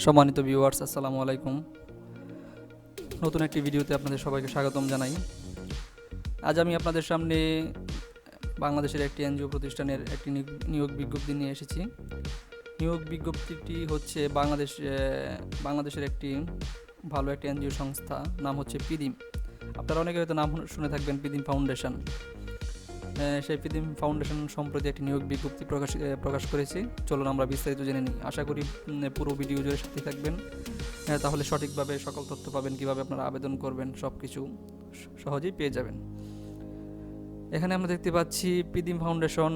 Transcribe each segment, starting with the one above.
সম্মানিত ভিউয়ার্স আসসালামু আলাইকুম। নতুন একটি ভিডিওতে আপনাদের সবাইকে স্বাগতম জানাই। আজ আমি আপনাদের সামনে বাংলাদেশের একটি এনজিও প্রতিষ্ঠানের একটি নিয়োগ- বিজ্ঞপ্তি নিয়ে এসেছি। নিয়োগ বিজ্ঞপ্তিটি হচ্ছে বাংলাদেশ বাংলাদেশের একটি ভালো একটি এনজিও সংস্থা, নাম হচ্ছে পিদিম। আপনারা অনেকে হয়তো নাম শুনে থাকবেন পিদিম ফাউন্ডেশন। সেই পিদিম ফাউন্ডেশন সম্প্রতি একটি নিয়োগ বিজ্ঞপ্তি প্রকাশ প্রকাশ করেছে। চলুন আমরা বিস্তারিত জেনে নিই। আশা করি পুরো ভিডিও জুড়ে সাথে থাকবেন। তাহলে সঠিকভাবে সকল তথ্য পাবেন, কীভাবে আপনারা আবেদন করবেন সব কিছু সহজেই পেয়ে যাবেন। এখানে আমরা দেখতে পাচ্ছি পিদিম ফাউন্ডেশন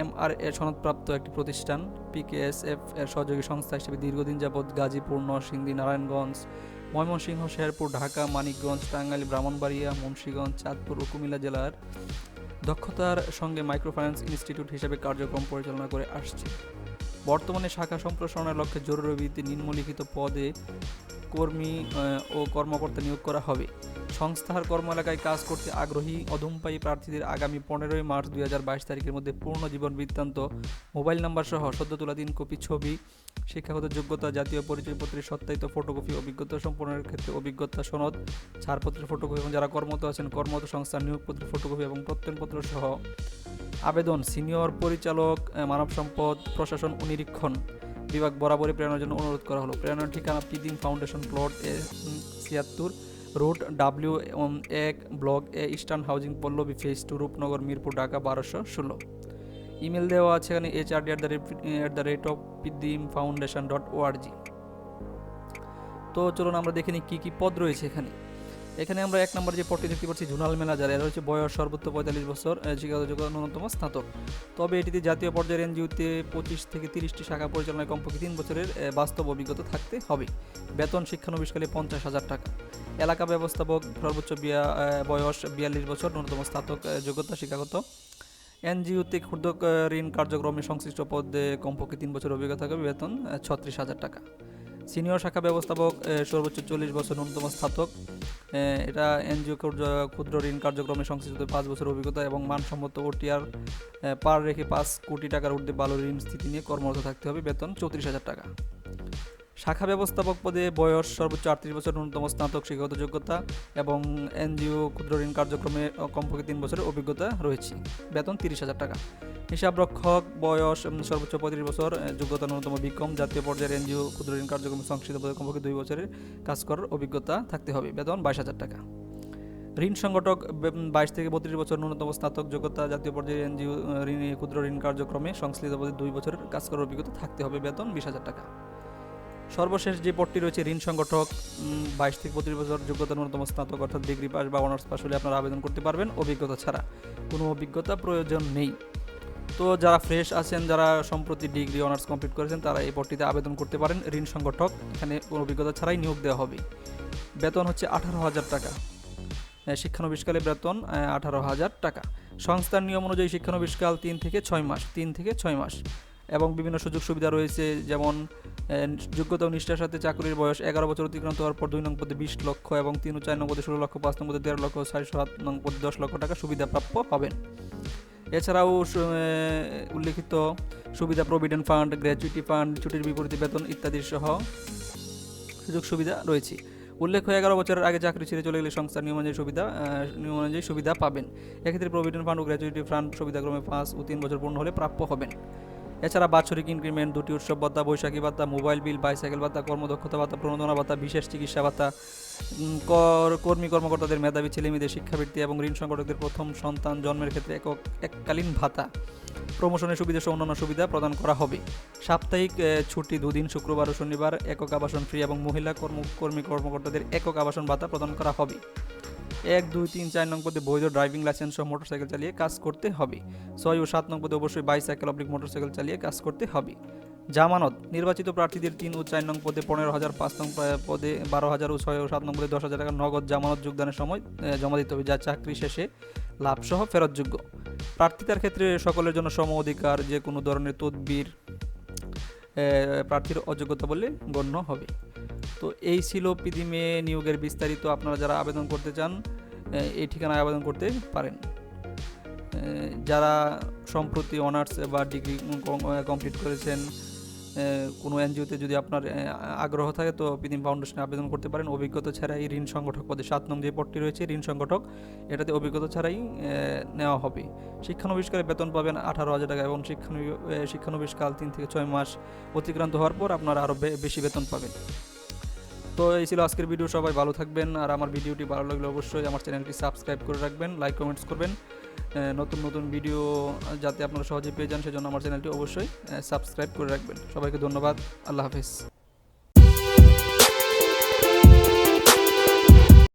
এম আর এ সনদপ্রাপ্ত একটি প্রতিষ্ঠান, পিকেএসএফ এর সহযোগী সংস্থা হিসেবে দীর্ঘদিন যাবৎ গাজীপুর, নরসিংদী, নারায়ণগঞ্জ ময়মনসিংহ, শেরপুর, ঢাকা, মানিকগঞ্জ, টাঙ্গাইল, ব্রাহ্মণবাড়িয়া, মুন্সীগঞ্জ, চাঁদপুর ও কুমিল্লা জেলার দক্ষতার সঙ্গে মাইক্রোফাইন্যান্স ইনস্টিটিউট হিসেবে কার্যক্রম পরিচালনা করে আসছে। বর্তমানে শাখা সম্প্রসারণের লক্ষ্যে জরুরি ভিত্তিতে নিম্নলিখিত পদে কর্মী ও কর্মকর্তা নিয়োগ করা হবে। সংস্থার কর্ম এলাকায় কাজ করতে আগ্রহী অধমপায়ী প্রার্থীদের আগামী পনেরোই মার্চ দুই হাজার বাইশ তারিখের মধ্যে পূর্ণ জীবন বৃত্তান্ত। মোবাইল নাম্বার সহ সদ্য তোলা তিন কপি ছবি, শিক্ষাগত যোগ্যতা, জাতীয় পরিচয়পত্রের সত্যায়িত ফটোকপি, অভিজ্ঞতা সম্পন্নের ক্ষেত্রে অভিজ্ঞতা সনদ, ছাড়পত্রের ফটোকপি এবং যারা কর্মরত আছেন, কর্মরত সংস্থার নিয়োগপত্রের ফটোকপি এবং প্রত্যয়নপত্র সহ। আবেদন, সিনিয়র পরিচালক মানব সম্পদ, প্রশাসন ও নিরীক্ষণ বিভাগ বরাবরই প্রেরণার জন্য অনুরোধ করা হলো। প্রেরণার ঠিকানা পিদিন ফাউন্ডেশন প্লট এ ছিয়াত্তর রোড ডাব্লিউ এক block A eastern housing Pallabi phase two Rupnagar, Mirpur, Dhaka, বারোশো ষোলো। ইমেল দেওয়া আছে এখানে H R D at the rate at the rate of Pidim foundation dot ORG তো চলুন আমরা দেখে নিই কী কী পদ রয়েছে এখানে। এখানে আমরা এক নম্বর যে পদটি দেখতে পাচ্ছি, জুনাল ম্যানেজার এর হচ্ছে বয়স সর্বোচ্চ পঁয়তাল্লিশ বছর যোগ্যতা ন্যূনতম স্নাতক। তবে এটিতে জাতীয় পর্যায়ের এনজিওতে পঁচিশ থেকে তিরিশটি শাখা পরিচালনায় কমপক্ষে তিন বছরের বাস্তব অভিজ্ঞতা থাকতে হবে। বেতন শিক্ষানবিশকালে পঞ্চাশ হাজার টাকা। এলাকা ব্যবস্থাপক সর্বোচ্চ বিয়া বয়স বিয়াল্লিশ বছর, ন্যূনতম স্নাতক যোগ্যতা শিক্ষাগত। এনজিওতে ক্ষুদ্র ঋণ কার্যক্রমে সংশ্লিষ্ট পদে কমপক্ষে তিন বছর অভিজ্ঞতা থাকবে, বেতন ছত্রিশ হাজার টাকা। সিনিয়র শাখা ব্যবস্থাপক সর্বোচ্চ চল্লিশ বছর, ন্যূনতম স্নাতক এটা এনজিও ক্ষুদ্র ঋণ কার্যক্রমে সংশ্লিষ্ট পাঁচ বছর অভিজ্ঞতা এবং মানসম্মত ওটিআর পার রেখে পাঁচ কোটি টাকার ঊর্ধ্বে ভালো ঋণ স্থিতি নিয়ে কর্মরত থাকতে হবে, বেতন চৌত্রিশ হাজার টাকা। শাখা ব্যবস্থাপক পদে বয়স সর্বোচ্চ আটত্রিশ বছর, ন্যূনতম স্নাতক শিক্ষাগত যোগ্যতা এবং এনজিও ক্ষুদ্র ঋণ কার্যক্রমে কমপক্ষে তিন বছরের অভিজ্ঞতা রয়েছে। বেতন তিরিশ হাজার টাকা। হিসাবরক্ষক বয়স সর্বোচ্চ পঁয়ত্রিশ বছর যোগ্যতা ন্যূনতম বিকম জাতীয় পর্যায়ের এনজিও ক্ষুদ্র ঋণ কার্যক্রমে সংশ্লিষ্ট পদে কমপক্ষে দুই বছরের কাজ করার অভিজ্ঞতা থাকতে হবে। বেতন বাইশ হাজার টাকা। ঋণ সংগঠক বাইশ থেকে বত্রিশ বছর, ন্যূনতম স্নাতক যোগ্যতা, জাতীয় পর্যায়ে এনজিও, ঋণ, ক্ষুদ্র ঋণ কার্যক্রমে সংশ্লিষ্ট পদে দুই বছরের কাজ করার অভিজ্ঞতা থাকতে হবে। বেতন বিশ হাজার টাকা। সর্বশেষ যে পদটি রয়েছে, ঋণ সংগঠক বাইশ থেকে পঁচিশ বছর যোগ্যতা ন্যূনতম স্নাতক অর্থাৎ ডিগ্রি পাস বা অনার্স পাস হলে আপনারা আবেদন করতে পারবেন। অভিজ্ঞতা ছাড়া কোনো অভিজ্ঞতা প্রয়োজন নেই। তো যারা ফ্রেশ আছেন, যারা সম্প্রতি ডিগ্রি, অনার্স কমপ্লিট করেছেন, তারা এই পদটিতে আবেদন করতে পারেন। ঋণ সংগঠক, এখানে কোনো অভিজ্ঞতা ছাড়াই নিয়োগ দেওয়া হবে। বেতন হচ্ছে আঠারো হাজার টাকা। শিক্ষানবিষ্কালে বেতন আঠারো হাজার টাকা। সংস্থার নিয়ম অনুযায়ী শিক্ষানবিশকাল তিন থেকে ছয় মাস, তিন থেকে ছয় মাস। এবং বিভিন্ন সুযোগ সুবিধা রয়েছে, যেমন যোগ্যতা ও নিষ্ঠার সাথে চাকরির বয়স এগারো বছর অতিক্রান্ত হওয়ার পর দুই নং পদে বিশ লক্ষ এবং তিন ও চার নং পদে ষোলো লক্ষ, পাঁচ নং পদে তেরো লক্ষ সাড়ে সাত নং পদে দশ লক্ষ টাকা সুবিধা প্রাপ্য হবেন এছাড়াও উল্লেখিত সুবিধা প্রভিডেন্ট ফান্ড, গ্র্যাচুইটি ফান্ড, ছুটির বিপরীতে বেতন ইত্যাদি সহ সুযোগ সুবিধা রয়েছে। উল্লেখ্য, এগারো বছরের আগে চাকরি ছেড়ে চলে গেলে সংস্থার নিয়ম অনুযায়ী সুবিধা নিয়ম অনুযায়ী সুবিধা পাবেন। এক্ষেত্রে প্রভিডেন্ট ফান্ড ও গ্র্যাচুইটি ফান্ড সুবিধাক্রমে পাঁচ ও তিন বছর পূর্ণ হলে প্রাপ্য হবেন। এছাড়া বাৎসরিক ইনক্রিমেন্ট দুটি উৎসব ভাতা, বৈশাখী ভাতা মোবাইল বিল বাইসাইকেল ভাতা, কর্মদক্ষতা ভাতা, প্রণোদনা ভাতা, বিশেষ চিকিৎসা ভাতা কর- কর্মী কর্মকর্তাদের মেধাবী, ছেলেমেয়েদের শিক্ষাবৃত্তি এবং ঋণ সংগঠকদের প্রথম সন্তান জন্মের ক্ষেত্রে একক এককালীন ভাতা। প্রমোশনের সুবিধা সহ অন্যান্য সুবিধা প্রদান করা হবে। সাপ্তাহিক ছুটি দুদিন, শুক্রবার ও শনিবার, একক আবাসন ফ্রি এবং মহিলা কর্মী কর্মকর্তাদের একক আবাসন ভাতা প্রদান করা হবে। এক, দুই, তিন, চার নং পদে বৈধ ড্রাইভিং লাইসেন্স সহ মোটরসাইকেল চালিয়ে কাজ করতে হবে। ছয় ও সাত নং পদে অবশ্যই বাইসাইকেল অবলিক মোটরসাইকেল চালিয়ে কাজ করতে হবে। জামানত, নির্বাচিত প্রার্থীদের তিন ও চার নং পদে পনেরো হাজার, পাঁচ নং পদে বারো হাজার ও ছয় ও সাত নং পদে দশ হাজার টাকা নগদ জামানত যোগদানের সময় জমা দিতে হবে, যা চাকরি শেষে লাভসহ ফেরতযোগ্য। প্রার্থিতার ক্ষেত্রে সকলের জন্য সম অধিকার, যে কোনো ধরনের তদবির প্রার্থীর অযোগ্যতা বলে গণ্য হবে। তো এই ছিল পিদিমে নিয়োগের বিস্তারিত। আপনারা যারা আবেদন করতে চান এই ঠিকানায় আবেদন করতে পারেন। যারা সম্প্রতি অনার্স বা ডিগ্রি কমপ্লিট করেছেন কোনো এনজিওতে যদি আপনার আগ্রহ থাকে, তো বিদিন ফাউন্ডেশনে আবেদন করতে পারেন। অভিজ্ঞতা ছাড়াই ঋণ সংগঠক পদে সাত নং যে পদটি রয়েছে, ঋণ সংগঠক, এটাতে অভিজ্ঞতা ছাড়াই নেওয়া হবে। শিক্ষানবিষ্কারে বেতন পাবেন আঠারো হাজার টাকা এবং শিক্ষানবিষ্কাল তিন থেকে ছয় মাস অতিক্রান্ত হওয়ার পর আপনারা আরও বেশি বেতন পাবেন। তো এই ছিল আজকের ভিডিও। সবাই ভালো থাকবেন আর আমার ভিডিওটি ভালো লাগলে অবশ্যই আমার চ্যানেলটি সাবস্ক্রাইব করে রাখবেন, লাইক, কমেন্টস করবেন। নতুন নতুন ভিডিও যাতে আপনারা সহজে পেয়ে যান, সেজন্য আমার চ্যানেলটি অবশ্যই সাবস্ক্রাইব করে রাখবেন। সবাইকে ধন্যবাদ, আল্লাহ হাফিজ।